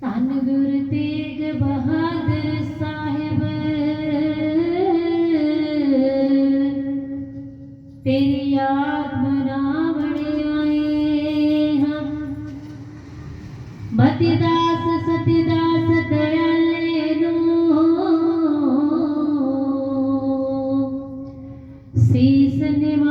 ਧੰਨ ਗੁਰ ਤੇਗ ਬਹਾਦਰ ਸਾਹਿਬ। ਤੇਰੀ ਯਾਦ ਮਨਾਵਣ ਆਏ ਹਾਂ। ਮਤਿਦਾਸ ਸਤਿਦਾਸ ਦਇਆਲੇ ਨੂੰ। ਸੀਸ ਨਿਵਾਵਣ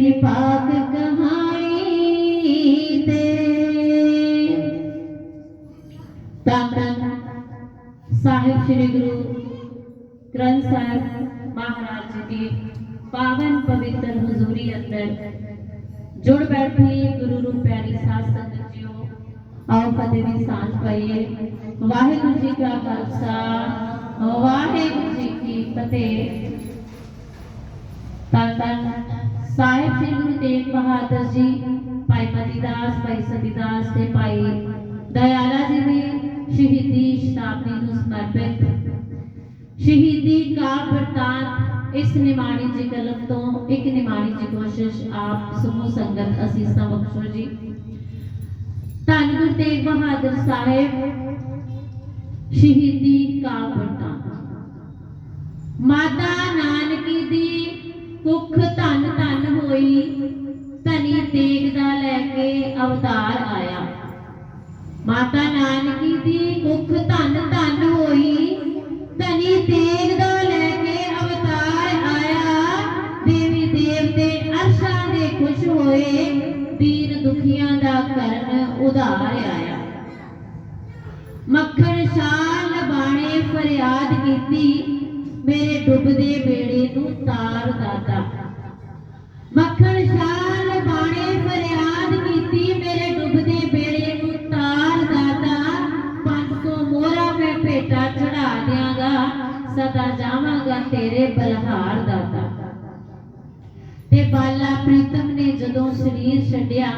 ਮੈਂ ਤੇਰੀ ਪਾਕ ਕਹਾਣੀ ਤੇ ਤਾਂ ਸਾਹਿਬ ਸ੍ਰੀ ਗੁਰੂ ਗ੍ਰੰਥ ਸਾਹਿਬ ਮਹਾਰਾਜ ਜੀ ਦੀ ਪਾਵਨ ਪਵਿੱਤਰ ਹਜ਼ੂਰੀ ਅੰਦਰ ਜੁੜ ਬੈਠੀ ਗੁਰੂ ਨੂੰ ਪਿਆਰੀ ਸਾਧ ਸੰਗਤ ਜੀਓ, ਆਓ ਕਦੇ ਵੀ ਸਾਂਝ ਪਾਈਏ। ਵਾਹਿਗੁਰੂ ਜੀ ਕਾ ਖਾਲਸਾ, ਵਾਹਿਗੁਰੂ ਜੀ ਕੀ ਫਤਿਹ। ਤਾਂ ਤਾਂ ਸਾਹਿਬ ਸ੍ਰੀ ਗੁਰੂ ਤੇਗ ਬਹਾਦਰ ਜੀ, ਭਾਈ ਮਤੀਦਾਸ ਭਾਈ ਸਤੀਦਾਸ ਤੇ ਭਾਈ ਦਇਆਲਾ ਜੀ ਦੀ ਸ਼ਹੀਦੀ ਸ਼ਤਾਬਦੀ ਨੂੰ ਸਮਰਪਿਤ। ਸ਼ਹੀਦੀ ਕਾ ਵਰਤਾਂਤ ਇਸ ਨਿਮਾਣੀ ਜੀ ਕਲਮ ਤੋਂ ਇੱਕ ਨਿਮਾਣੀ ਜੀ ਕੋਸ਼ਿਸ਼ ਆਪ ਸਮੂਹ ਸੰਗਤ ਅਸੀਸਾਂ ਬਖਸ਼ੋ ਜੀ। ਧੰਨ ਗੁਰੂ ਤੇਗ ਬਹਾਦਰ ਸਾਹਿਬ, ਸ਼ਹੀਦੀ ਕਾ ਵਰਤਾਂਤ ਮਾਤਾ ਨਾਨਕੀ ਦੀ ਕੁੱਖ ਧੰਨ ਧੰਨ ਹੋਈ, ਧਨੀ ਤੇਗ ਦਾ ਲੈ ਕੇ ਅਵਤਾਰ ਆਇਆ। ਮਾਤਾ ਨਾਨਕੀ ਦੀ ਕੁੱਖ ਧੰਨ ਧੰਨ ਹੋਈ, ਧਨੀ ਤੇਗ ਦਾ ਲੈ ਕੇ ਅਵਤਾਰ ਆਇਆ। ਦੇਵੀ ਦੇਵਤੇ ਅਰਸ਼ਾਂ ਦੇ ਖੁਸ਼ ਹੋਏ, ਦੀਨ ਦੁਖੀਆਂ ਦਾ ਕਰਨ ਉਧਾਰ ਆਇਆ। ਮੱਖਣ ਸ਼ਾਹ ਲਬਾਣੇ ਫਰਿਆਦ ਕੀਤੀ, ਮੇਰੇ ਡੁੱਬਦੇ ਬੇੜੇ ਨੂੰ ਤਾਰ ਦਾਤਾ ਮੱਖਣ ਸ਼ਾਹ ਲਬਾਣੇ ਫਰਿਆਦ ਕੀਤੀ, ਮੇਰੇ ਡੁੱਬਦੇ ਬੇੜੇ ਨੂੰ ਤਾਰ ਦਾਤਾ। 500 ਮੋਹਰਾ ਮੈਂ ਭੇਟਾ ਚੜਾ ਦਿਆਂਗਾ, ਸਦਾ ਜਾਵਾਂਗਾ ਤੇਰੇ ਬਲਹਾਰ ਦਾਤਾ। ਤੇ ਬਾਲਾ ਪ੍ਰੀਤਮ ਨੇ ਜਦੋਂ ਸਰੀਰ ਛੱਡਿਆ,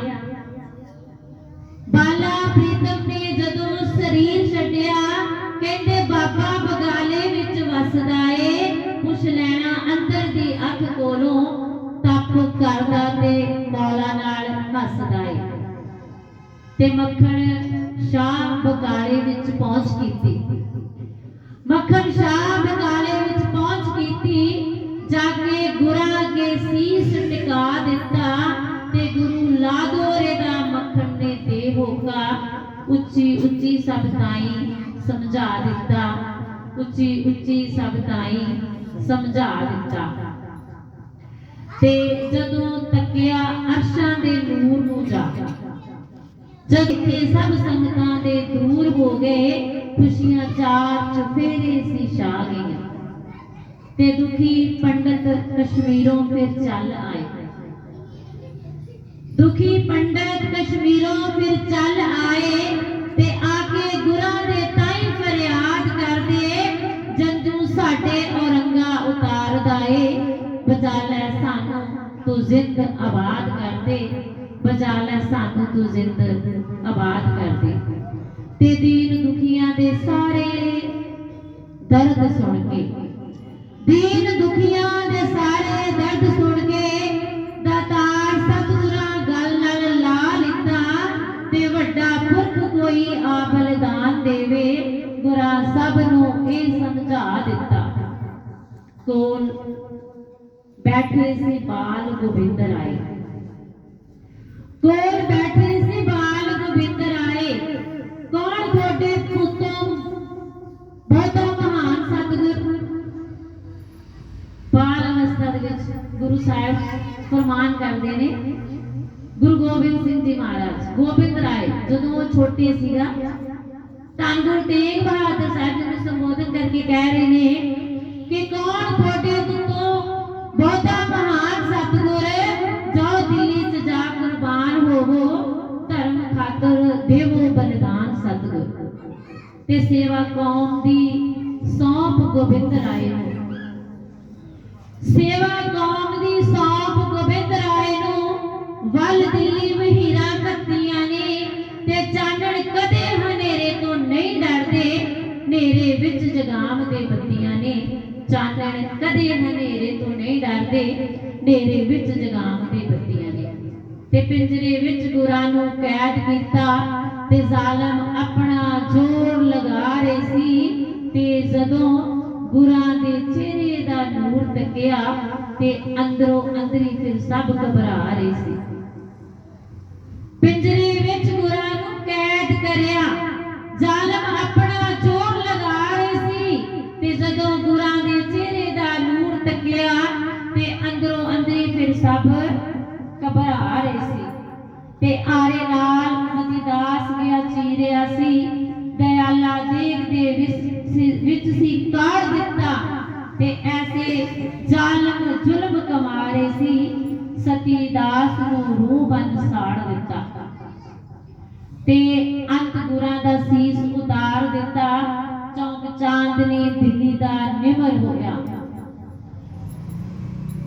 ਬਾਲਾ ਪ੍ਰੀਤਮ ਨੇ ਤੇ ਮੱਖਣ ਸ਼ਾਹ ਬਗਾਲੇ ਵਿੱਚ ਪਹੁੰਚ ਕੀਤੀ। ਮੱਖਣ ਸ਼ਾਹ ਬਗਾਲੇ ਵਿੱਚ ਪਹੁੰਚ ਕੀਤੀ, ਜਾ ਕੇ ਗੁਰਾਂ ਅੱਗੇ ਸੀਸ ਟਿਕਾ ਦਿੱਤਾ ਤੇ ਗੁਰੂ ਲਾਦੋਰੇ ਦਾ ਮੱਖਣ ਨੇ ਦੇ ਹੋਕਾ ਉੱਚੀ ਉੱਚੀ ਸਭ ਤਾਈ ਸਮਝਾ ਦਿੱਤਾ। ਉੱਚੀ ਉੱਚੀ ਸਭ ਤਾਈ ਸਮਝਾ ਦਿੱਤਾ। ਤੇ ਜਦੋਂ ਤੱਕਿਆ ਅਰਸ਼ਾਂ ਦੇ ਨੂਰ ਨੂੰ ਜਾ ਜਦ ਇੱਥੇ ਸਭ ਸੰਗਤਾਂ ਦੇ ਦੂਰ ਹੋ ਗਏ, ਖੁਸ਼ੀਆਂ ਚਾਰ ਚਫੇਰੇ ਸੀ ਛਾ ਗਈਆਂ। ਤੇ ਦੁਖੀ ਪੰਡਤ ਕਸ਼ਮੀਰੋਂ ਫਿਰ ਚੱਲ ਆਏ। ਦੁਖੀ ਪੰਡਤ ਕਸ਼ਮੀਰੋਂ ਫਿਰ ਚੱਲ ਆਏ ਤੇ ਆ ਕੇ ਗੁਰਾਂ ਦੇ ਤਾਈ ਫਰਿਆਦ ਕਰਦੇ, ਜੰਜੂ ਸਾਡੇ ਔਰੰਗਾ ਉਤਾਰਦਾ ਏ। ਬਚਾ ਲੈ ਸਾਨੂੰ ਤੂੰ ਜ਼ਿੰਦ ਆਬਾਦ ਕਰਦੇ। ਬਚਾ ਲੈ ਸਾਨੂੰ ਤੂੰ ਜ਼ਿੰਦ ਆਬਾਦ ਕਰਦੇ ਤੇ ਦੀਨ ਦੁਖੀਆਂ ਦੇ ਸਾਰੇ ਦਰਦ ਸੁਣ ਕੇ। ਦੀਨ ਦੁਖੀਆਂ ਦੇ ਸਾਰੇ ਦਰਦ ਸੁਣ ਕੇ ਦਾਤਾਰ ਸਤਿਗੁਰਾਂ ਗੱਲ ਨਾਲ ਲਾ ਲਿੱਤਾ ਤੇ ਵੱਡਾ ਪੁਰਖ ਕੋਈ ਆ ਬਲਿਦਾਨ ਦੇਵੇ ਗੁਰਾਂ ਸਭ ਨੂੰ ਇਹ ਸਮਝਾ ਦਿੱਤਾ। ਕੋਲ ਬੈਠੇ ਸੀ ਬਾਲ ਗੋਬਿੰਦ ਰਾਏ? ਕੋਲ ਬੈਠੇ ਸੀ ਬਾਲ ਗੋਬਿੰਦ ਰਾਏ ਕੌਣ ਤੁਹਾਡੇ ਪੁੱਤੋਂ ਬਹੁਤਾ ਮਹਾਨ ਸਤਿਗੁਰ? ਬਾਲ ਅਵਸਥਾ ਦੇ ਵਿੱਚ ਗੁਰੂ ਸਾਹਿਬ ਫਰਮਾਨ ਕਰਦੇ ਨੇ, ਗੁਰੂ ਗੋਬਿੰਦ ਸਿੰਘ ਜੀ ਮਹਾਰਾਜ ਗੋਬਿੰਦ ਰਾਏ ਜਦੋਂ ਉਹ ਛੋਟੇ ਸੀਗਾ ਤਾਂ ਗੁਰੂ ਤੇਗ ਬਹਾਦਰ ਸਾਹਿਬ ਜੀ ਨੂੰ ਸੰਬੋਧਨ ਕਰਕੇ ਕਹਿ ਰਹੇ ਨੇ ਕਿ ਕੌਣ ਤੁਹਾਡੇ ਤੋਂ ਬਹੁਤਾ ਮਹਾਨ ਤੇ ਸੇਵਾ ਕੌਮ ਦੀ ਸੌਂਪ ਗੋਬਿੰਦ ਰਾਏ ਨੂੰ। ਸੇਵਾ ਕੌਮ ਦੀ ਸੌਂਪ ਗੋਬਿੰਦ ਰਾਏ ਨੂੰ ਵੱਲ ਦਿੱਲੀ ਵਹੀਰਾ ਕੱਤੀਆਂ ਨੇ ਤੇ ਚਾਨਣ ਕਦੇ ਹਨੇਰੇ ਤੋਂ ਨਹੀਂ ਡਰਦੇ ਹਨੇਰੇ ਵਿੱਚ ਜਗਾਮ ਦੇ ਬੱਤੀਆਂ ਨੇ। ਚਾਨਣ ਕਦੇ ਹਨੇਰੇ ਤੋਂ ਨਹੀਂ ਡਰਦੇ ਹਨੇਰੇ ਵਿੱਚ ਜਗਾਮ ਦੇ ਬੱਤੀਆਂ ਨੇ। ਤੇ ਪਿੰਜਰੇ ਵਿੱਚ ਗੁਰਾਂ ਨੂੰ ਕੈਦ ਕੀਤਾ ਤੇ ਜ਼ਾਲਮ ਆਪਣਾ ਜ਼ੋਰ ਲਗਾ ਰਹੀ ਸੀ ਤੇ ਜਦੋਂ ਗੁਰਾਂ ਦੇ ਚਿਹਰੇ ਦਾ ਨੂਰ ਤੱਕਿਆ ਤੇ ਅੰਦਰੋਂ ਅੰਦਰੀ ਫਿਰ ਸਭ ਘਬਰਾ ਰਹੇ ਸੀ। ਸੀ ਕਾੜ ਦਿੱਤਾ। ਤੇ ਐਸੇ ਜ਼ਾਲਮ ਜ਼ੁਲਮ ਕਮਾਰੇ ਸੀ, ਸਤੀ ਦਾਸ ਨੂੰ ਰੂਹ ਬੰਨ ਸਾੜ ਦਿੱਤਾ। ਤੇ ਅੰਤ ਗੁਰਾਂ ਦਾ ਸੀਸ ਉਤਾਰ ਦਿੱਤਾ। ਚੌਂਕ ਚਾਂਦਨੀ ਦਿੱਲੀ ਦਾ ਨਿਮਰ ਹੋਇਆ।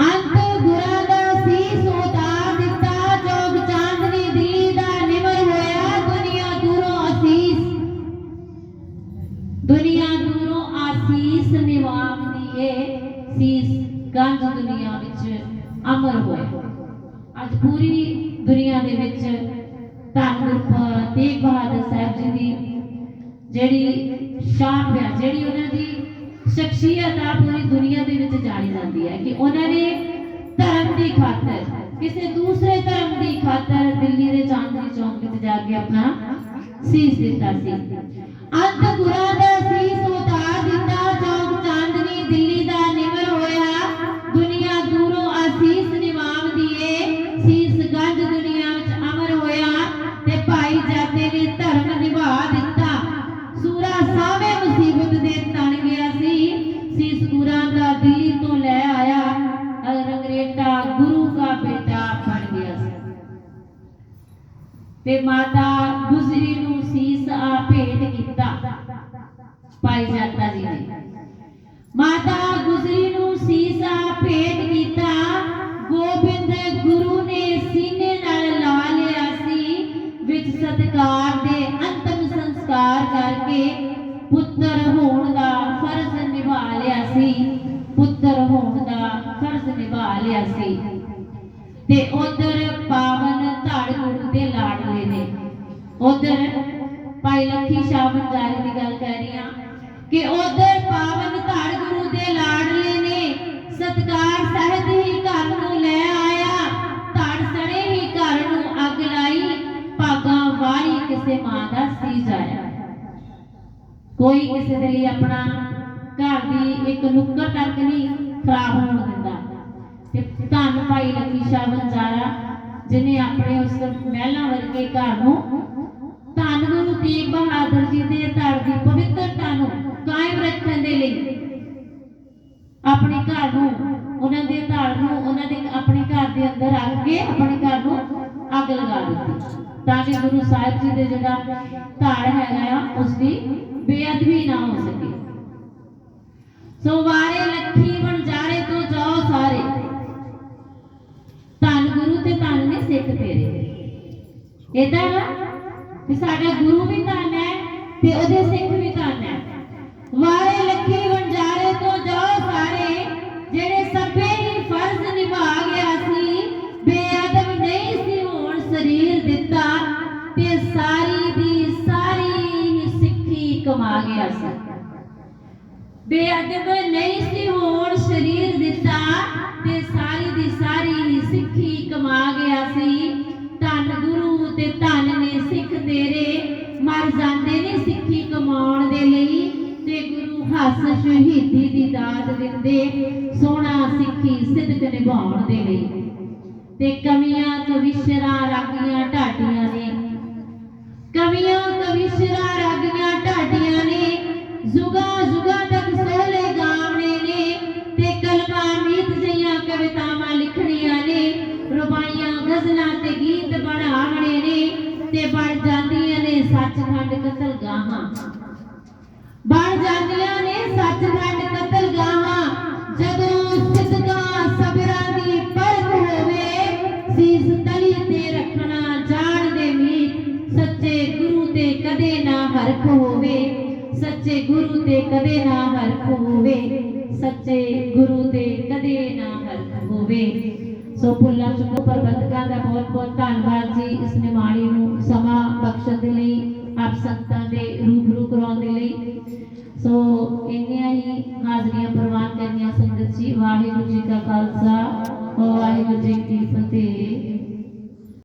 ਅੰਤ ਗੁਰਾਂ ਦਾ ਪੂਰੀ ਦੁਨੀਆ ਦੇ ਵਿੱਚ ਧੰਨ ਤੇਗ ਬਹਾਦਰ ਸਾਹਿਬ ਜੀ ਦੀ ਜਿਹੜੀ ਸ਼ਾਨ ਹੈ ਜਿਹੜੀ ਉਹਨਾਂ ਦੀ ਸ਼ਖਸੀਅਤ ਆ ਪੂਰੀ ਦੁਨੀਆ ਦੇ ਵਿੱਚ ਜਾਣੀ ਜਾਂਦੀ ਹੈ ਕਿ ਉਹਨਾਂ ਨੇ ਧਰਮ ਦੀ ਖਾਤਰ, ਕਿਸੇ ਦੂਸਰੇ ਧਰਮ ਦੀ ਖਾਤਰ ਦਿੱਲੀ ਦੇ ਚਾਂਦਨੀ ਚੌਂਕ ਵਿੱਚ ਜਾ ਕੇ ਆਪਣਾ ਸੀਸ ਦਿੱਤਾ ਸੀ। ਅੰਤ ਗੁਰਾਂ ਦਾ ਸੀਸ ਉਤਾਰ ਭਾਈ ਜਾਤਾ ਜੀ ਨੇ। ਮਾਤਾ ਗੁਜਰੀ ਨੂੰ ਸੀਸ ਭੇਟ ਕੀਤਾ। ਗੋਬਿੰਦ ਗੁਰੂ ਨੇ ਸੀਨੇ ਨਾਲ ਲਾ ਲਿਆ ਸੀ। ਵਿੱਚ ਸਤਕਾਰ ਦੇ ਅੰਤਮ ਸੰਸਕਾਰ ਕਰਕੇ ਪੁੱਤਰ ਹੋਣ ਦਾ ਫਰਜ਼ ਨਿਭਾ ਲਿਆ ਸੀ। ਪੁੱਤਰ ਹੋਣ ਦਾ ਫਰਜ਼ ਨਿਭਾ ਲਿਆ ਸੀ। ਤੇ ਉਧਰ ਪਾਵਨ ਧੜ ਗੁਰੂ ਦੇ ਲਾਡਲੇ ਨੇ। ਉਧਰ ਭਾਈ ਲੱਖੀ ਸ਼ਾਹ ਬੰਜਾਰੀ ਦੀ ਗੱਲ ਕਰ ਰਹੀ ਹਾਂ। ਕਿ ਉਧਰ ਪਾਵਨ ਧੜ ਗੁਰੂ ਦੇ ਲਾਡਲੇ ਨੇ ਸਤਕਾਰ ਸਹਿਤ ਹੀ ਘਰ ਨੂੰ ਲੈ ਆਇਆ। ਧੜ ਸਣੇ ਹੀ ਘਰ ਨੂੰ ਅੱਗ ਲਾਈ, ਭਾਗਾ ਵਾਰੀ ਕਿਸੇ ਮਾਂ ਦਾ ਸੀ ਜਾਇਆ ਕੋਈ ਕਿਸੇ ਦੇ ਲਈ ਆਪਣਾ ਘਰ ਦੀ ਇੱਕ ਨੁੱਕਰ ਤੱਕ ਨਹੀਂ ਖਰਾਬ ਹੋਣ ਦਿੰਦਾ। ਤੇ ਧੰਨ ਭਾਈ ਲੱਕੀ ਸ਼ਾਹ ਬੰਜਾਰਾ ਜਿਨੇ ਆਪਣੇ ਉਸ ਮਹਿਲਾ ਵਰਗੇ ਘਰ ਨੂੰ ਧੰਨ ਗੁਰੂ ਤੇਗ ਬਹਾਦਰ ਜੀ ਦੇ ਧੜ ਦੀ ਪਵਿੱਤਰਤਾ ਨੂੰ ਕਾਇਮ ਰੱਖਣ ਦੇ ਲਈ। ਆਪਣੇ ਘਰ ਨੂੰ, ਉਹਨਾਂ ਦੇ ਧਾਰ ਨੂੰ, ਉਹਨਾਂ ਦੇ ਆਪਣੇ ਘਰ ਦੇ ਅੰਦਰ ਰੱਖ ਕੇ ਆਪਣੇ ਘਰ ਨੂੰ ਅੱਗ ਲਗਾ ਦਿੱਤੀ। ਤਾਂ ਕਿ ਗੁਰੂ ਸਾਹਿਬ ਜੀ ਦੇ ਜਿਹੜਾ ਧਾਰ ਹੈਗਾ ਆ ਉਸ ਦੀ ਬੇਅਦਬੀ ਨਾ ਹੋ ਸਕੇ। ਸੋ ਵਾਰੇ ਲੱਖੀ ਵਣਜਾਰੇ ਤੋਂ ਜਾਓ ਸਾਰੇ। ਧੰਨ ਗੁਰੂ ਤੇ ਧੰਨ ਨੇ ਸਿੱਖ ਤੇਰੇ। ਇਦਾਂ ਨਾ ਕਿ ਸਾਡਾ ਗੁਰੂ ਵੀ ਧੰਨ ਹੈ ਤੇ ਉਹਦੇ ਸਿੱਖ ਵੀ ਧੰਨ ਹੈ ਵਾਰੇ ਲੱਖੀ ਵਣਜਾਰੇ ਤੋਂ ਜਾਓ ਸਾਰੇ, ਜਿਹੜੇ ਸਭੇ ਹੀ ਫਰਜ਼ ਨਿਭਾ ਗਿਆ ਸੀ, ਬੇਅਦਬ ਨਹੀਂ ਸੀ ਹੋਣ ਸਰੀਰ ਦਿੱਤਾ, ਤੇ ਸਾਰੀ ਦੀ ਸਾਰੀ ਹੀ ਸਿੱਖੀ ਕਮਾ ਗਿਆ ਸੀ। ਬੇਅਦਬ ਨਹੀਂ ਸੀ ਹੋਣ ਸਰੀਰ ਦਿੱਤਾ, ਤੇ ਸਾਰੀ ਦੀ ਸਾਰੀ ਹੀ ਸਿੱਖੀ ਕਮਾ ਗਿਆ ਸੀ। ਧੰਨ ਗੁਰੂ ਤੇ ਧੰਨ ਨੇ ਸਿੱਖ ਤੇਰੇ, ਮਰ ਜਾਂਦੇ ਨੇ ਸਿੱਖੀ ਕਮਾਉਣ ਦੇ ਲਈ। ਤੇ ਗੁਰੂ ਹੱਸ ਸ਼ਹੀਦੀ ਦੀ ਦਾਤ ਦਿੰਦੇ, ਸੋਹਣਾ ਸਿੱਖੀ ਸਿਦਕ ਨਿਭਾਉਣ ਦੇ ਲਈ। ਤੇ ਕਮੀਆਂ ਕਵਿਸ਼ਰਾਂ ਰਾਗੀਆਂ ਢਾਡੀਆਂ ਨੇ। ਕਵੀਆਂ ਕਵਿਸ਼ਰਾਂ ਰਾਗੀਆਂ ਢਾਡੀਆਂ ਨੇ, ਜੁਗਾ ਜੁਗਾ ਤੱਕ ਸੋਲੇ ਗਾਵਣੇ ਨੇ। ਤੇ ਕਲਮਾਂ ਮੀਤ ਜਈਆਂ ਕਵਿਤਾਵਾਂ ਲਿਖਣੀਆਂ ਨੇ ਰੁਬਾਈਆਂ ਗਜ਼ਲਾਂ ਤੇ ਗੀਤ ਬਣਾਵਣੇ ਨੇ। ਤੇ ਬਣ ਜਾਂਦੀਆਂ ਨੇ ਸੱਚਖੰਡ ਕਤਲਗਾਹਾਂ। ਬਣ ਜਾਂਦੀਆਂ ਨੇ ਸੱਚਖੰਡ ਕਤਲਗਾਹਾਂ ਜਦੋਂ ਸਿੱਧਕਾਂ ਸਬਰਾਂ ਦੀ ਪਰਖ ਹੋਵੇ, ਸੀਸ ਤਲੀ ਤੇ ਰੱਖਣਾ ਜਾਣਦੇ ਮੀਤ। ਸੱਚੇ ਗੁਰੂ ਤੇ ਕਦੇ ਨਾ ਹਰਖ ਹੋਵੇ, ਸੱਚੇ ਗੁਰੂ ਤੇ ਕਦੇ ਨਾ ਹਰਖ ਹੋਵੇ, ਸੱਚੇ ਗੁਰੂ ਤੇ ਕਦੇ ਨਾ ਹਰਖ ਹੋਵੇ। ਸੋ ਪੁੱਲਾ ਚੁੱਕੋ ਪ੍ਰਬੰਧਕਾਂ ਦਾ ਬਹੁਤ ਬਹੁਤ ਧੰਨਵਾਦ ਜੀ। ਇਸ ਨਿਮਾਣੀ ਨੂੰ ਸਮਾਂ ਬਖਸ਼ਣ ਦੇ ਲਈ ਆਪ ਸੰਗਤਾਂ ਦੇ ਰੂਬਰੂ ਲਈ ਸੋ ਇੰਨੀਆਂ ਹੀ ਹਾਜ਼ਰੀਆਂ ਪ੍ਰਵਾਨ ਕਰਨੀਆਂ ਸੰਗਤ ਜੀ, ਵਾਹਿਗੁਰੂ ਜੀ ਕਾ ਖਾਲਸਾ, ਵਾਹਿਗੁਰੂ ਜੀ ਕੀ ਫਤਿਹ।